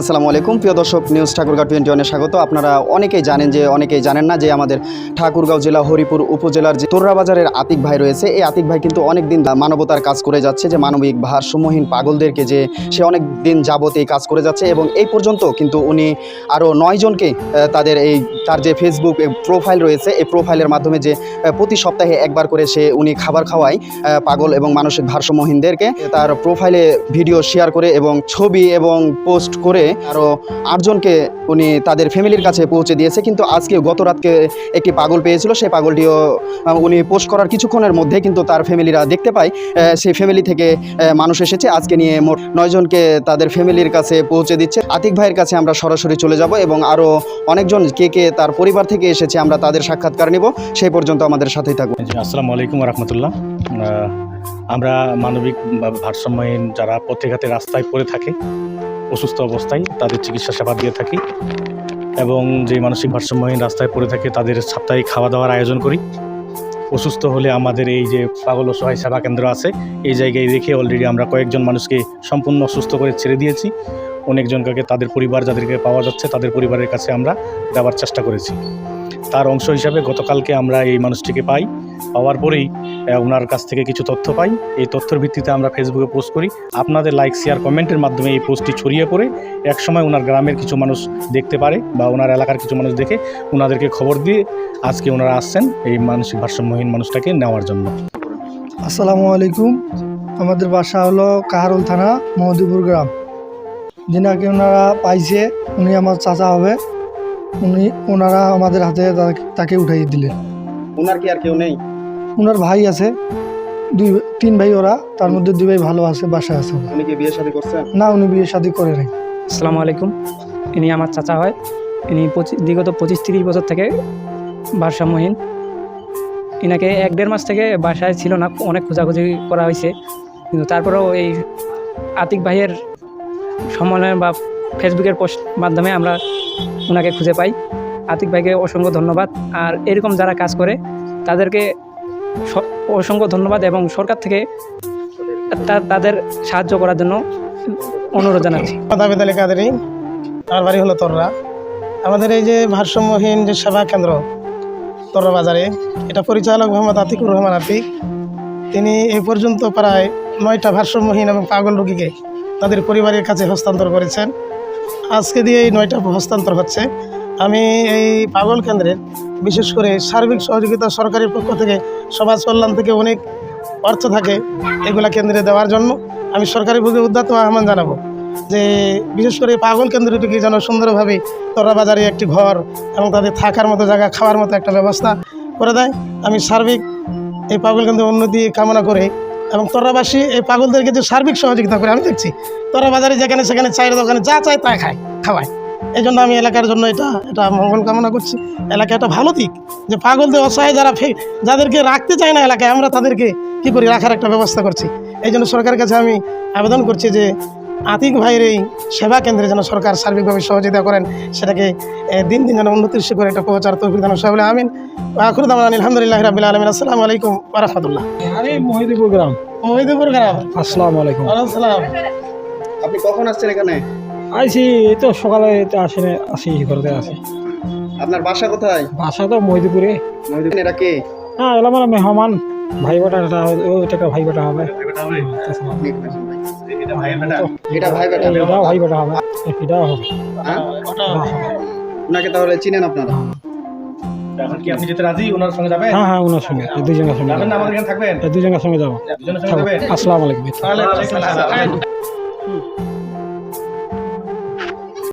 আসসালামু আলাইকুম। প্রিয় দর্শক, নিউজ ঠাকুরগাঁও টোয়েন্টি ওয়ানে স্বাগত। আপনারা অনেকেই জানেন যে, অনেকেই জানেন না যে, আমাদের ঠাকুরগাঁও জেলা হরিপুর উপজেলার যে তোর্রা বাজারের আতিক ভাই রয়েছে, এই আতিক ভাই কিন্তু অনেক দিন মানবতার কাজ করে যাচ্ছে, যে মানবিক ভারসাম্যহীন পাগলদেরকে যে সে অনেক দিন যাবত এই কাজ করে যাচ্ছে এবং এই পর্যন্ত কিন্তু উনি আরও নয় জনকে তাদের এই, তার যে ফেসবুক প্রোফাইল রয়েছে, এই প্রোফাইলের মাধ্যমে যে প্রতি সপ্তাহে একবার করে সে উনি খাবার খাওয়ায় পাগল এবং মানসিক ভারসাম্যহীনদেরকে। তার প্রোফাইলে ভিডিও শেয়ার করে এবং ছবি এবং পোস্ট করে আরও আটজনকে উনি তাদের ফ্যামিলির কাছে পৌঁছে দিয়েছে। কিন্তু আজকে গত রাতকে একটি পাগল পেয়েছিল। সেই পাগলটিও উনি পোস্ট করার কিছুক্ষণের মধ্যে কিন্তু তার ফ্যামিলিরা দেখতে পায়। সেই ফ্যামিলি থেকে মানুষ এসেছে। আজকে নিয়ে মোট নয়জনকে তাদের ফ্যামিলির কাছে পৌঁছে দিচ্ছে। আতিক ভাইয়ের কাছে আমরা সরাসরি চলে যাব এবং আরও অনেকজন কে কে তার পরিবার থেকে এসেছে আমরা তাদের সাক্ষাৎকার নিব। সেই পর্যন্ত আমাদের সাথেই থাকব আসসালামু আলাইকুম রহমতুল্লাহ আমরা মানবিক ভারসাম্যহীন যারা পথে রাস্তায় পড়ে থাকে অসুস্থ অবস্থায় তাদের চিকিৎসা সেবা দিয়ে থাকি এবং যে মানসিক ভারসাম্যহীন রাস্তায় পড়ে থাকে তাদের সাপ্তাহিক খাওয়া দাওয়ার আয়োজন করি। অসুস্থ হলে আমাদের এই যে পাগল অসহায় সেবা কেন্দ্র আছে, এই জায়গায় রেখে অলরেডি আমরা কয়েকজন মানুষকে সম্পূর্ণ অসুস্থ করে ছেড়ে দিয়েছি। অনেকজনকে তাদের পরিবার যাদেরকে পাওয়া যাচ্ছে তাদের পরিবারের কাছে আমরা দেওয়ার চেষ্টা করেছি। তার অংশ হিসাবে গতকালকে আমরা এই মানুষটিকে পাই। পাওয়ার পরেই ওনার কাছ থেকে কিছু তথ্য পাই। এই তথ্যের ভিত্তিতে আমরা ফেসবুকে পোস্ট করি। আপনাদের লাইক শেয়ার কমেন্টের মাধ্যমে এই পোস্টটি ছড়িয়ে পড়ে, একসময় ওনার গ্রামের কিছু মানুষ দেখতে পারে বা ওনার এলাকার কিছু মানুষ দেখে ওনাদেরকে খবর দিয়ে আজকে ওনারা আসছেন এই মানসিক ভারসাম্যহীন মানুষটাকে নেওয়ার জন্য। আসসালামু আলাইকুম। আমাদের বাসা হলো কাহারুল থানা, মহদিপুর গ্রাম। যিনাকে ওনারা পাইছে, উনি আমার চাচা হবে। উনি ওনারা আমাদের হাতে তাকে- উঠাই দিলেন। ওনার কি আর কেউ নেই? ওনার ভাই আছে দুই তিন ভাই ওরা তার মধ্যে দুই ভাই ভালো আছে বাসায় আছে উনি কি বিয়ে শাদী করছেন না উনি বিয়ে শাদী করে নাই। আসসালামু আলাইকুম। ইনি আমার চাচা হয়। ইনি বিগত পঁচিশ তিরিশ বছর থেকে ভারসাম্যহীন। ইনাকে এক দেড় মাস থেকে বাসায় ছিল না অনেক খোঁজাখুঁজি করা হয়েছে। কিন্তু তারপরেও এই আতিক ভাইয়ের সম্মেলন বা ফেসবুকের পোস্ট মাধ্যমে আমরা ওনাকে খুঁজে পাই। আতিক ভাইকে অসংখ্য ধন্যবাদ। আর এরকম যারা কাজ করে, তাদেরকে অসংখ্য ধন্যবাদ এবং সরকার থেকে তাদের সাহায্য করার জন্য অনুরোধ জানাচ্ছি। দাবিদ আলী কাদেরি আমার বাড়ি হলো তররা। আমাদের এই যে ভারসাম্যহীন যে সেবা কেন্দ্র, তররা বাজারে, এটা পরিচালক মোহাম্মদ আতিকুর রহমান আতিক। তিনি এ পর্যন্ত প্রায় নয়টা ভারসাম্যহীন এবং পাগল রোগীকে তাদের পরিবারের কাছে হস্তান্তর করেছেন। আজকে দিয়ে এই নয়টা হস্তান্তর হচ্ছে। আমি এই পাগল কেন্দ্রের বিশেষ করে সার্বিক সহযোগিতা সরকারের পক্ষ থেকে সমাজ কল্যাণ থেকে অনেক অর্থ থাকে এগুলা কেন্দ্রে দেওয়ার জন্য আমি সরকারি বুঝে উদ্যাত আহ্বান জানাব যে বিশেষ করে পাগল কেন্দ্রটিকে যেন সুন্দরভাবে তোরা বাজারে একটি ঘর এবং তাদের থাকার মতো জায়গা, খাওয়ার মতো একটা ব্যবস্থা করে দেয়। আমি সার্বিক এই পাগল কেন্দ্রের উন্নতি কামনা করে এবং তোরাবাসী এই পাগলদেরকে যে সার্বিক সহযোগিতা করে, আমি দেখছি তোরা বাজারে যেখানে সেখানে চায়ের দোকানে যা চায় তা খায়, খাওয়ায়। এই জন্য আমি এলাকার জন্য এটা এটা মঙ্গল কামনা করছি। এলাকা একটা ভালো দিক যে পাগলদের অসহায় যারা ফে- যাদেরকে রাখতে চায় না এলাকায় আমরা তাদেরকে কি করি রাখার একটা ব্যবস্থা করছি। এই জন্য সরকারের কাছে আমি আবেদন করছি যে আতিক ভাইয়ের এই সেবা কেন্দ্রে যেন সরকার সার্বিকভাবে সহযোগিতা করেন সেটাকে দিন দিন যেন উন্নতির শিখরে একটা প্রচার তৌফিক দান সাহেব আমিন। আখরুদ আমান আলহামদুলিল্লাহ রাবিল আলমিন। আসসালামু আলাইকুম রহমতুল্লাহ। আমি মহিদিপুর গ্রাম। মহিদুপুর গ্রাম। আসসালামু আলাইকুম। আসসালাম আপনি কখন আসছেন এখানে? আইসি এই তো সকালে তো আসি আসি ঘরতে আসি আপনার বাসা কোথায়? বাসা তো মহিদিপুরে মহিউদ্দিন, এরা কে? হ্যাঁ এলাম আমার মেহমান ভাই বেটা এটা ওইটা ভাই বেটা হবে। এটা ভাই। বেটা এটাও ভাই বেটা হবে হবে। হ্যাঁ? এটাও হবে। ওনাকে তাহলে চিনেন আপনারা? এখন কি আপনি যেতে রাজি? ওনার সঙ্গে যাবেন? হ্যাঁ হ্যাঁ ওনার সঙ্গে দুজনের সঙ্গে যাবেন আমাদের এখানে থাকবেন? দুজনের সঙ্গে যাব। দুজনের সঙ্গে যাবেন? আসসালামু আলাইকুম। তাহলে